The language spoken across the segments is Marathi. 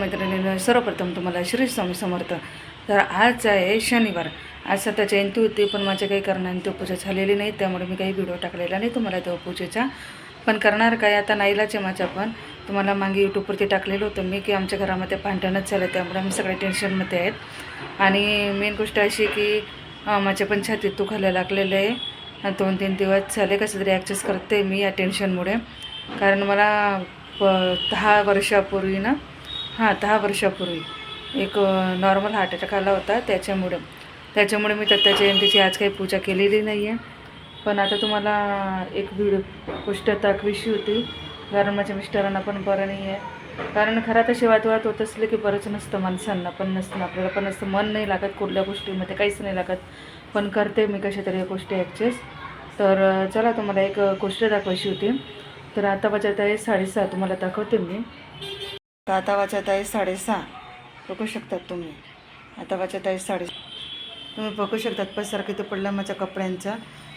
मैत्रिणीनं सर्वप्रथम तुम्हाला श्री स्वामी समर्थ. तर आज आहे शनिवार. आज सध्या जयंती होती पण माझ्या काही कारणाने पूजा झालेली नाही त्यामुळे मी काही व्हिडिओ टाकलेला नाही. तुम्हाला देवपूजेचा पण करणार काय? आता नाईलाच आहे माझ्या पण. तुम्हाला मागे यूट्यूबवरती टाकलेलं होतं मी की आमच्या घरामध्ये भांडणच झालं त्यामुळे आम्ही सगळे टेन्शनमध्ये आहेत. आणि मेन गोष्ट अशी की माझ्या पण छातीत दुखायला लागलेलं आहे. दोन तीन दिवस झाले कसं तरी ॲक्सेस करते मी या टेन्शनमुळे कारण मला प दहा वर्षापूर्वी ना हां दहा वर्षापूर्वी. एक नॉर्मल हार्ट अटॅक आला होता त्याच्यामुळे. त्याच्यामुळे मी दत्ता जयंतीची आज काही पूजा केलेली नाही आहे पण आता तुम्हाला एक व्हिडिओ गोष्ट दाखवीशी होती. कारण माझ्या मिस्टरांना पण बरं नाही आहे कारण खरं तर शिवातवात होत असले की बरंच नसतं माणसांना पण नसतं आपल्याला पण नसतं. मन नाही लागत कुठल्या गोष्टीमध्ये काहीच नाही लागत. पण करते मी कशा तरी या गोष्टी ॲडजस्ट तर चला तुम्हाला एक गोष्ट दाखवायची होती. तर आता वाजत आहे साडेसहा तुम्हाला दाखवते मी. तर आता वाचत आहे साडेसहा. बघू शकतात तुम्ही. आता वाचत आहे साडे तुम्ही बघू शकतात पसार किती पडला माझ्या कपड्यांचा.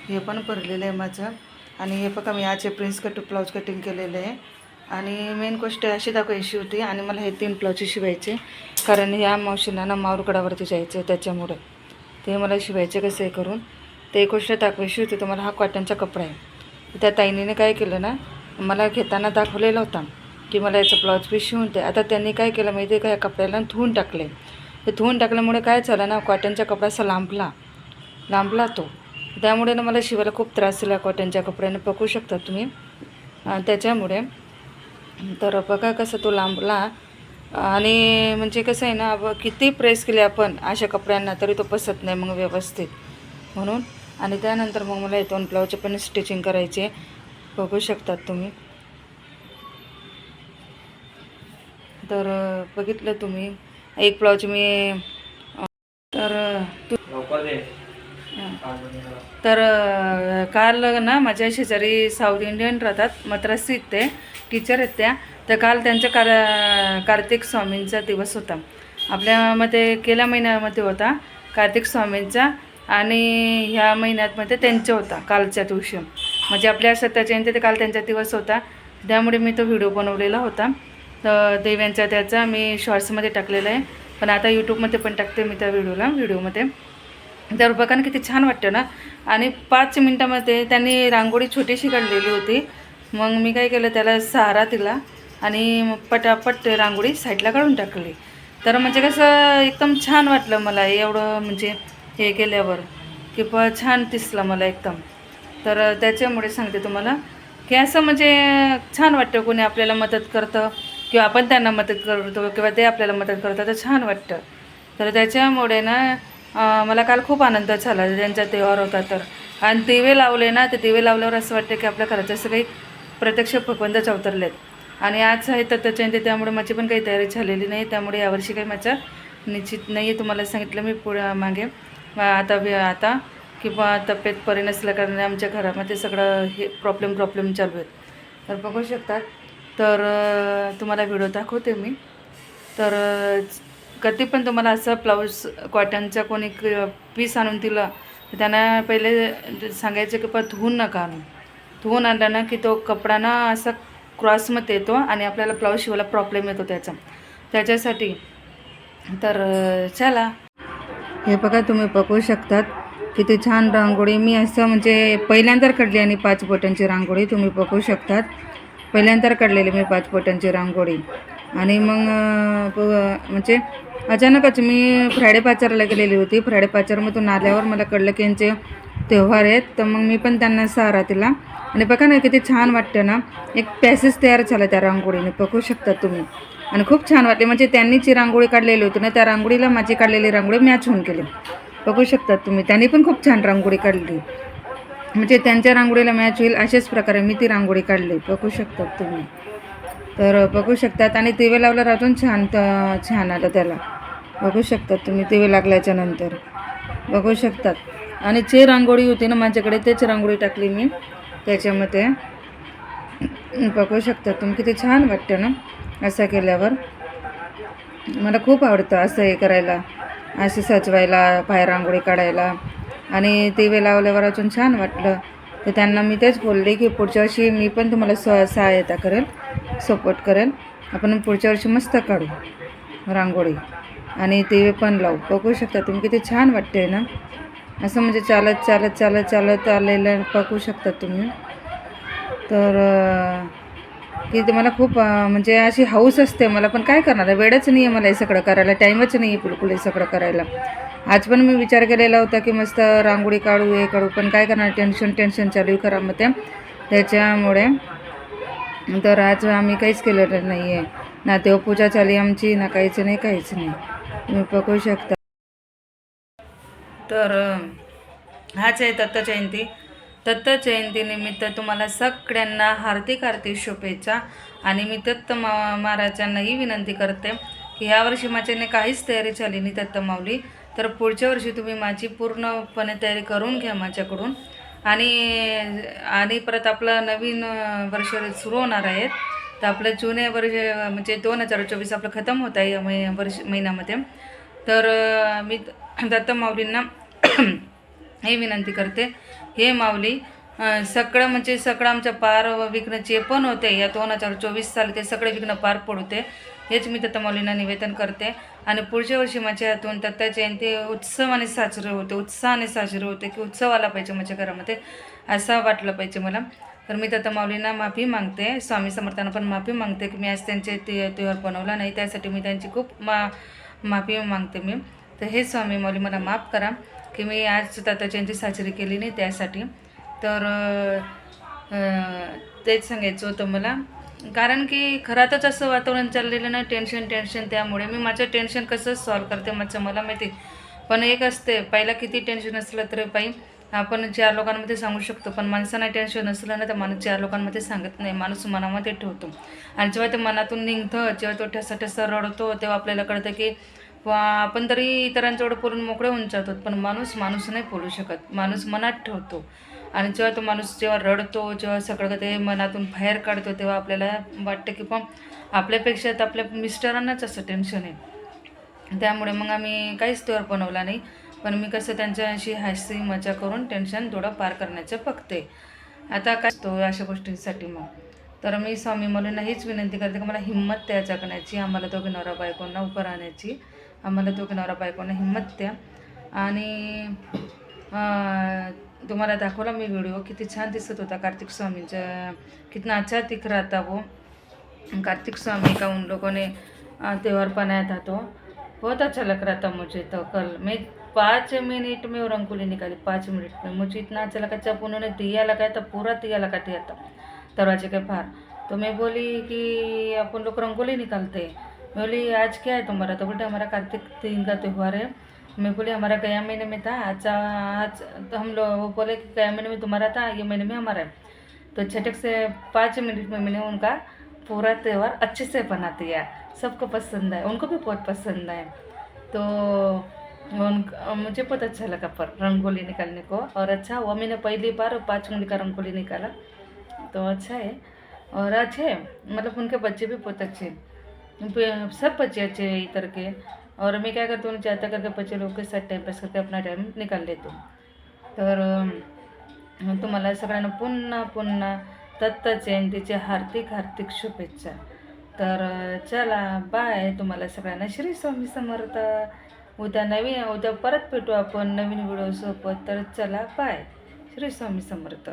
हे पण भरलेलं आहे माझं. आणि हे बघा मी आज प्रिन्स कट ब्लाऊज कटिंग केलेलं आहे. आणि मेन गोष्ट अशी दाखवायची होती आणि मला हे तीन ब्लाऊज शिवायचे. कारण ह्या मावशींना ना माऊरगडावरती जायचं आहे त्याच्यामुळे. ते मला शिवायचे कसं हे करून. ते एक गोष्ट दाखवायची होती तुम्हाला हा कॉटनचा कपडा आहे. त्या ताईनीने काय केलं ना मला घेताना दाखवलेला होता. की मला याचं ब्लाऊज पीस शिवून द्या आता त्यांनी काय केलं माहिती आहे का? या कपड्याला धुवून टाकले. ते धुवून टाकल्यामुळे काय झालं ना कॉटनचा कपडा असा लांबला. लांबला तो. त्यामुळे ना मला शिवायला खूप त्रास झाला कॉटनच्या कपड्याने. बघू शकता तुम्ही. त्याच्यामुळे तर बघा कसं तो लांबला. आणि म्हणजे कसं आहे ना किती प्रेस केले आपण अशा कपड्यांना तरी तो पसत नाही मग व्यवस्थित. म्हणून. आणि त्यानंतर मग मला हे दोन ब्लाऊजचे पण स्टिचिंग करायचे. बघू शकतात तुम्ही. तर बघितलं तुम्ही. एक ब्लाऊज मी तर. तर काल ना माझ्या शेजारी साऊथ इंडियन राहतात मद्रासी ते टीचर आहेत त्या. तर काल त्यांच्या कार कार्तिक स्वामींचा दिवस होता. आपल्यामध्ये गेल्या महिन्यामध्ये होता कार्तिक स्वामींचा आणि ह्या महिन्यातमध्ये त्यांचा होता कालच्या दिवशी. म्हणजे आपल्या सत्या जयंती ते काल त्यांचा दिवस होता. त्यामुळे मी तो व्हिडिओ बनवलेला होता. तर देव्यांचा त्याचा मी शॉर्ट्समध्ये टाकलेला आहे. पण आता यूट्यूबमध्ये पण टाकते मी त्या व्हिडिओला व्हिडिओमध्ये. तर बघा ना किती छान वाटतं ना. आणि पाच मिनटामध्ये त्यांनी रांगोळी छोटीशी काढलेली होती. मग मी काय केलं त्याला सहारा दिला आणि पटापट रांगोळी साईडला काढून टाकली. तर म्हणजे कसं एकदम छान वाटलं मला एवढं म्हणजे हे केल्यावर. की प छान दिसलं मला एकदम. तर त्याच्यामुळे सांगते तुम्हाला. की असं म्हणजे छान वाटतं कोणी आपल्याला मदत करतं. किंवा आपण त्यांना मदत करतो किंवा ते आपल्याला मदत करतात तर छान वाटतं. तर त्याच्यामुळे ना मला काल खूप आनंद झाला ज्यांचा त्योहार होता तर. आणि दिवे लावले ना ते दिवे लावल्यावर असं वाटतं की आपल्या घरात जसं काही प्रत्यक्ष भगवंतच अवतरलेत. आणि आज आहे तर जयंती त्यामुळे माझी पण काही तयारी झालेली नाही त्यामुळे यावर्षी काही माझ्या निश्चित नाही आहे तुम्हाला सांगितलं मी पुढे मागे. आता वे- आता किंवा तब्येत परी नसल्या कारणाने आमच्या घरामध्ये सगळं हे प्रॉब्लेम प्रॉब्लेम चालू आहेत. तर बघू शकतात तर तुम्हाला व्हिडिओ दाखवते मी. तर कधी पण तुम्हाला असं ब्लाऊज कॉटनचा कोणी पीस आणून दिलं तर त्यांना पहिले सांगायचं की पण धुवून नका आणून धुवून आणला ना की तो कपडा ना असा क्रॉसमध्ये येतो आणि आपल्याला ब्लाऊज शिवायला प्रॉब्लेम येतो त्याचा. त्याच्यासाठी. तर चला. हे बघा तुम्ही बघू शकतात किती छान रांगोळी. मी असं म्हणजे पहिल्यांदा काढली आणि पाच बोटांची रांगोळी तुम्ही बघू शकतात. पहिल्यांदा काढलेली मी पाच बोटांची रांगोळी. आणि मग म्हणजे अचानकच मी फ्रायडे पाचारला गेलेली होती. फ्रायडे पाचारमधून आल्यावर मला कळलं की यांचे त्योहार आहेत. तर मग मी पण त्यांना सहारा दिला. आणि बघा ना किती छान वाटतं ना. एक पॅसेज तयार झाला त्या रांगोळीने. बघू शकता तुम्ही. आणि खूप छान वाटले. म्हणजे त्यांनी जी रांगोळी काढलेली होती ना त्या रांगोळीला माझी काढलेली रांगोळी मॅच होऊन गेली. बघू शकतात तुम्ही. त्यांनी पण खूप छान रांगोळी काढली. म्हणजे त्यांच्या रांगोळीला मॅच होईल अशाच प्रकारे मी ती रांगोळी काढली. बघू शकतात तुम्ही. तर बघू शकतात. आणि दिवे लावल्यावर अजून छान छान आलं त्याला. बघू शकतात तुम्ही दिवे लागल्याच्या नंतर. बघू शकतात. आणि जे रांगोळी होती ना माझ्याकडे तेच रांगोळी टाकली मी त्याच्यामध्ये. बघू शकता तुम्ही. किती छान वाटतं ना असं केल्यावर. मला खूप आवडतं असं हे करायला असे सजवायला बाहेर रांगोळी काढायला. आणि ते लावल्यावर अजून छान वाटलं. तर त्यांना मी तेच बोलले की पुढच्या वर्षी मी पण तुम्हाला स सहायता करेल सपोर्ट करेल. आपण पुढच्या वर्षी मस्त काढू रांगोळी. आणि ते पण लावू. बघू शकता तुम्ही किती छान वाटते ना? असं म्हणजे चालत चालत चालत चालत आलेलं बघू शकता तुम्ही. तर की ते मला खूप म्हणजे अशी हाऊस असते मला. पण काय करणार? वेळच नाही आहे मला हे सगळं करायला. टाईमच नाही आहे बिलकुल हे सगळं करायला. आज पण मी विचार केलेला होता की मस्त रांगोळी काढू हे काढू. पण काय करणार? टेन्शन टेन्शन चालू आहे घरामध्ये त्याच्यामुळे तर आज आम्ही काहीच केलेलं नाही आहे. ना देवपूजा चाली आमची ना काहीच नाही काहीच नाही. तुम्ही बघू शकता. तर हाच आहे दत्त जयंती. दत्त जयंतीनिमित्त तुम्हाला सगळ्यांना हार्दिक हार्दिक शुभेच्छा. आणि मी दत्त मा महाराजांनाही विनंती करते की यावर्षी माझ्याने काहीच तयारी झाली नाही दत्त माऊली. तर पुढच्या वर्षी तुम्ही माझी पूर्णपणे तयारी करून घ्या माझ्याकडून. आणि आणि परत आपलं नवीन वर्ष सुरू होणार आहेत तर आपलं जुने वर्ष म्हणजे दोन हजार चोवीस आपलं खतम होत आहे या मै वर्ष महिन्यामध्ये. तर मी दत्त माऊलींना हे विनंती करते हे माऊली सगळं म्हणजे सगळं आमच्या पार विघ्न जे पण होते. या दोन हजार चोवीस साल ते सगळे विघ्न पार पडते. हेच मी दत्ता माऊलींना निवेदन करते. आणि पुढच्या वर्षी माझ्या हातून दत्ता जयंती उत्सवाने साजरे होते. उत्साहाने साजरे होते की उत्सव आला पाहिजे माझ्या घरामध्ये असं वाटलं पाहिजे मला. तर मी दत्ता माऊलींना माफी मागते. स्वामी समर्थांना पण माफी मागते की मी आज त्यांचे ते त्योहार बनवला नाही. त्यासाठी मी त्यांची खूप मा माफी मागते मी. तर हे स्वामी माऊली मला माफ करा. की मी आज दत्त जयंती साजरी केली नाही त्यासाठी. तर तेच सांगायचं होतं मला. कारण की घरातच असं वातावरण चाललेलं ना टेन्शन टेन्शन त्यामुळे मी माझं टेन्शन कसं सॉल्व करते माझं मला माहिती. पण एक असते पहिला किती टेन्शन असलं तरी बाई आपण चार लोकांमध्ये सांगू शकतो. पण माणसांना टेन्शन नसलं ना तर माणूस चार लोकांमध्ये सांगत नाही. माणूस मनामध्ये ठेवतो. आणि जेव्हा ते मनातून निघतं जेव्हा तो ठसा ठसा रडतो तेव्हा आपल्याला कळतं की आपण तरी इतरांजवळ बोलून मोकळे होऊन जातो पण माणूस माणूस नाही बोलू शकत. माणूस मनात ठेवतो. आणि जेव्हा तो माणूस जेव्हा रडतो जेव्हा सगळं ते मनातून बाहेर काढतो तेव्हा आपल्याला वाटतं की पण आपल्यापेक्षा तर आपल्या मिस्टरांनाच असं टेन्शन आहे. त्यामुळे मग आम्ही काहीच त्योहार बनवला नाही पण मी कसं त्यांच्याशी हास्य मजा करून टेन्शन थोडं पार करण्याचं बघते. आता काय तो अशा गोष्टींसाठी मग? तर मी स्वामी मला हीच विनंती करते की मला हिंमत द्या जगण्याची आम्हाला दोघे नवरा बायकोंना उभं राहण्याची. आम्हाला दोघे नवरा बायकोंना हिंमत द्या. आणि तुम्हाला दाखवला मी व्हिडिओ किती छान दिसत होता कार्तिक स्वामींचा कितना अच्छा दिख रहा था वो. कार्तिक स्वामी का उन लोगों ने अ, त्योहार बनाया था तो. बहुत अच्छा लग रहा था मुझे तो कल. मैं पाँच मिनट में वो रंगोली निकाली पाँच मिनट में. मुझे इतना अच्छा लगा जब उन्होंने दिया लगाया तो पूरा दिया लगा दिया था. दरवाजे के बाहर। तो मैं बोली कि अपन लोग रंगोली निकालते। मैं बोली, आज क्या है तुम्हारा? तो बोलते हमारा कार्तिक दिन का त्यौहार है। मैं बोली, हमारा गया महीने में था, आज आज तो हम लोग, वो बोले कि गया महीने में तुम्हारा था ये महीने में हमारा है। तो झटक से पाँच मिनट में मैंने उनका पूरा त्यौहार अच्छे से बना दिया। सबको पसंद आया, उनको भी बहुत पसंद आया। तो उन, मुझे बहुत अच्छा लगा पर रंगोली निकालने को। और अच्छा हुआ, मैंने पहली बार पाँच मिनट का रंगोली निकाला। तो अच्छा है और अच्छे मतलब उनके बच्चे भी बहुत अच्छे सब बच्चे अच्छे हैं इधर के। और मैं क्या करती हूँ ज़्यादा करके बच्चे लोग के साथ टाइम पास करके अपना टाइम निकाल लेती हूँ। तर तुम्हाला सगळ्यांना पुन्हा पुन्हा दत्त जयंतीची हार्दिक हार्दिक शुभेच्छा। तर चला बाय तुम्हाला सगळ्यांना। श्री स्वामी समर्थ। उद्या नवीन उद्या परत भेटू आपण नवीन व्हिडिओसोबत तर चला बाय श्री स्वामी समर्थ.